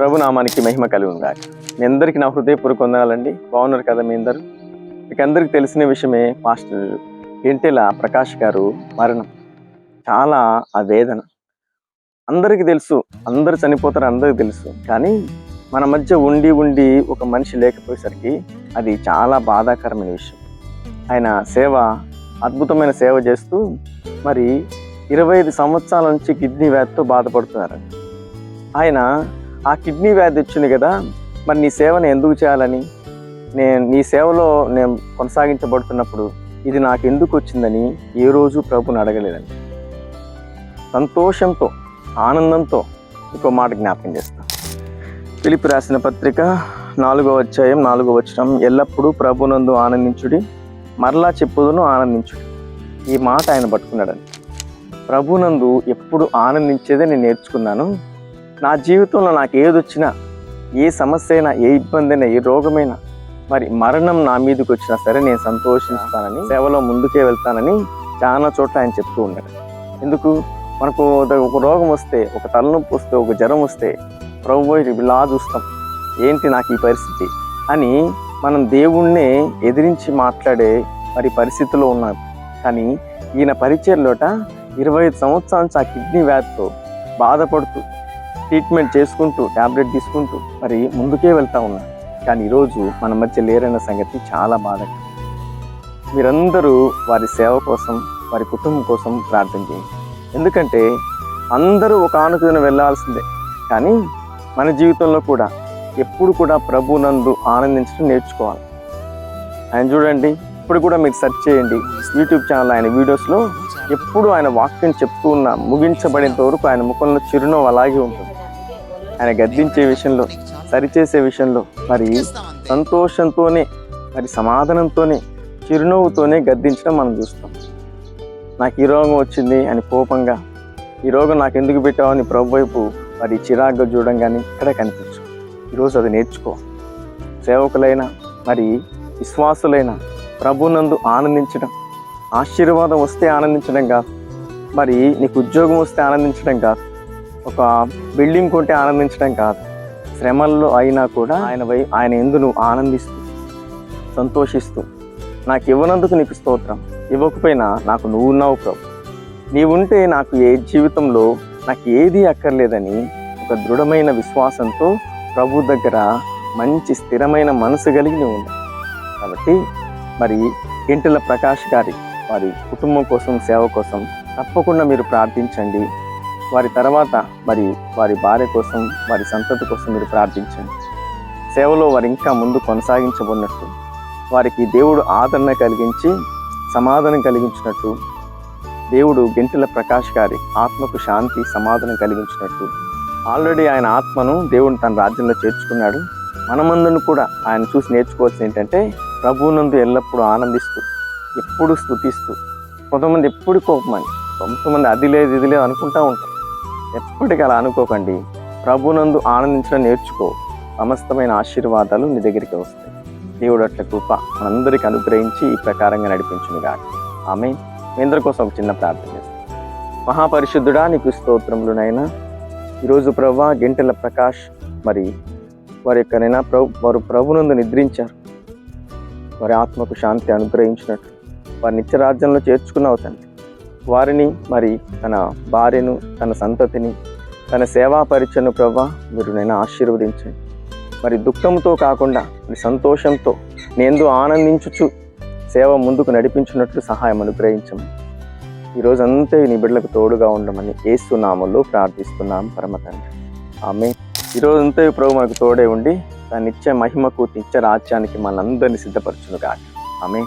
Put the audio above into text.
ప్రభు నామానికి మహిమ కలిగి ఉండాలి. మీ అందరికీ నా హృదయపూర్వక వందనాలండి. బాగున్నారు కదా మీ అందరూ? మీకు అందరికీ తెలిసిన విషయమే మాస్టర్ ఎంటెల ప్రకాష్ గారు మరణం. చాలా ఆ వేదన. అందరికీ తెలుసు అందరు చనిపోతారు అందరికీ తెలుసు. కానీ మన మధ్య ఉండి ఉండి ఒక మనిషి లేకపోయేసరికి అది చాలా బాధాకరమైన విషయం. ఆయన సేవ అద్భుతమైన సేవ చేస్తూ మరి ఇరవై ఐదు సంవత్సరాల నుంచి కిడ్నీ వ్యాధితో బాధపడుతున్నారు. ఆయన ఆ కిడ్నీ వ్యాధి వచ్చింది కదా మరి నీ సేవను ఎందుకు చేయాలని? నేను నీ సేవలో నేను కొనసాగించబడుతున్నప్పుడు ఇది నాకు ఎందుకు వచ్చిందని ఏ రోజు ప్రభుని అడగలేదండి. సంతోషంతో ఆనందంతో ఇంకో మాట జ్ఞాపకం చేస్తాను పిలిపి రాసిన పత్రిక నాలుగో అధ్యాయం నాలుగో వచనం ఎల్లప్పుడూ ప్రభునందు ఆనందించుడి మరలా చెప్పుదును ఆనందించుడి. ఈ మాట ఆయన పట్టుకున్నాడని ప్రభునందు ఎప్పుడు ఆనందించేదే నేను నేర్చుకున్నాను నా జీవితంలో నాకు ఏది వచ్చినా ఏ సమస్య అయినా ఏ ఇబ్బంది అయినా ఏ రోగమైనా మరి మరణం నా మీదకి వచ్చినా సరే నేను సంతోషిస్తానని సేవలో ముందుకే వెళ్తానని చాలా చోట్ల ఆయన చెప్తూ ఉన్నాడు. ఎందుకు? మనకు ఒక రోగం వస్తే ఒక తలనొప్పి వస్తే ఒక జ్వరం వస్తే ప్రభు ఇలా చూస్తాం. ఏంటి నాకు ఈ పరిస్థితి? అని మనం దేవుణ్ణే ఎదిరించి మాట్లాడే మరి పరిస్థితిలో ఉన్నాం. కానీ ఈయన పరిచయలోట ఇరవై ఐదు సంవత్సరాల నుంచి ఆ కిడ్నీ వ్యాధితో బాధపడుతూ ట్రీట్మెంట్ చేసుకుంటూ ట్యాబ్లెట్ తీసుకుంటూ మరి ముందుకే వెళ్తా ఉన్నారు కానీ ఈరోజు మన మధ్య లేరన్న సంగతి చాలా బాధ మీరందరూ వారి సేవ కోసం వారి కుటుంబం కోసం ప్రార్థన చేయండి. ఎందుకంటే అందరూ ఒక ఆనుకుని వెళ్ళాల్సిందే కానీ మన జీవితంలో కూడా ఎప్పుడు కూడా ప్రభునందు ఆనందించడం నేర్చుకోవాలి. ఆయన చూడండి ఇప్పుడు కూడా మీరు సెర్చ్ చేయండి. యూట్యూబ్ ఛానల్ ఆయన వీడియోస్లో ఎప్పుడు ఆయన వాక్యం చెప్తూ ఉన్న ముగించబడేంత వరకు ఆయన ముఖంలో చిరునవ్వు అలాగే ఉంటుంది. ఆయన గద్దించే విషయంలో సరిచేసే విషయంలో మరి సంతోషంతోనే మరి సమాధానంతోనే చిరునవ్వుతోనే గద్దించడం మనం చూస్తాం. నాకు ఈ రోగం వచ్చింది అని కోపంగా ఈ రోగం నాకు ఎందుకు పెట్టావు అని ప్రభు వైపు మరి చిరాగ్గా చూడడం కానీ ఇక్కడ కనిపించు ఈరోజు అది నేర్చుకో. సేవకులైన మరి విశ్వాసులైన ప్రభునందు ఆనందించడం ఆశీర్వాదం వస్తే ఆనందించడం కాదు. మరి నీకు ఉద్యోగం వస్తే ఆనందించడం కాదు. ఒక బిల్డింగ్ కొంటే ఆనందించడం కాదు. శ్రమల్లో అయినా కూడా ఆయన వై ఆయన ఎందు నువ్వు ఆనందిస్తూ సంతోషిస్తూ నాకు ఇవ్వనందుకు నీకు స్తోత్రం. ఇవ్వకపోయినా నాకు నువ్వు ఉన్నావు ప్రభు. నీవుంటే నాకు ఏ జీవితంలో నాకు ఏది అక్కర్లేదని ఒక దృఢమైన విశ్వాసంతో ప్రభు దగ్గర మంచి స్థిరమైన మనసు కలిగి నువ్వు ఉన్నావు కాబట్టి మరి ఇంటిల ప్రకాష్ గారి వారి కుటుంబం కోసం సేవ కోసం తప్పకుండా మీరు ప్రార్థించండి. వారి తర్వాత మరి వారి భార్య కోసం వారి సంతతి కోసం మీరు ప్రార్థించండి. సేవలో వారు ఇంకా ముందు కొనసాగించబడినట్టు వారికి దేవుడు ఆదరణ కలిగించి సమాధానం కలిగించినట్టు దేవుడు గెంటిల ప్రకాష్ గారి ఆత్మకు శాంతి సమాధానం కలిగించినట్టు ఆల్రెడీ ఆయన ఆత్మను దేవుడు తన రాజ్యంలో చేర్చుకున్నాడు. మనమందును కూడా ఆయన చూసి నేర్చుకోవాల్సింది ఏంటంటే ప్రభువునందు ఎల్లప్పుడూ ఆనందిస్తూ ఎప్పుడు స్థుతిస్తూ కొంతమంది ఎప్పుడు కోపమని కొంతమంది అది లేదు ఇది లేదు అనుకుంటా ఉంటారు. ఎప్పటికీ అలా అనుకోకండి. ప్రభునందు ఆనందించడం నేర్చుకో. సమస్తమైన ఆశీర్వాదాలు నీ దగ్గరికి వస్తాయి. దేవుడు అట్ల కృప మనందరికి అనుగ్రహించి ఈ ప్రకారంగా నడిపించును ఆమె మీ అందరి కోసం ఒక చిన్న ప్రార్థన చేస్తాం. మహాపరిశుద్ధుడా నీకు స్తోత్రములునైనా ఈరోజు ప్రభా గెంటెల ప్రకాష్ మరి వారి యొక్కనైనా ప్రభు వారు ప్రభునందు నిద్రించారు. వారి ఆత్మకు శాంతి అనుగ్రహించినట్లు వారి నిత్య రాజ్యంలో చేర్చుకున్నావు తండ్రి. వారిని మరి తన భార్యను తన సంతతిని తన సేవా పరిచయను ప్రవ్వా మీరు నేను ఆశీర్వదించండి మరి దుఃఖంతో కాకుండా మరి సంతోషంతో నేను ఆనందించుచు సేవ ముందుకు నడిపించినట్లు సహాయం అనుగ్రహించమని ఈరోజు అంతే నీ బిడ్డలకు తోడుగా ఉండమని ఏస్తున్నాములో ప్రార్థిస్తున్నాం పరమ తండ్రి. ఆమె ఈరోజు అంతే ప్రభు మనకు తోడే ఉండి తన నిత్య మహిమకు నిత్య రాజ్యానికి మనందరినీ సిద్ధపరచును కాక ఆమె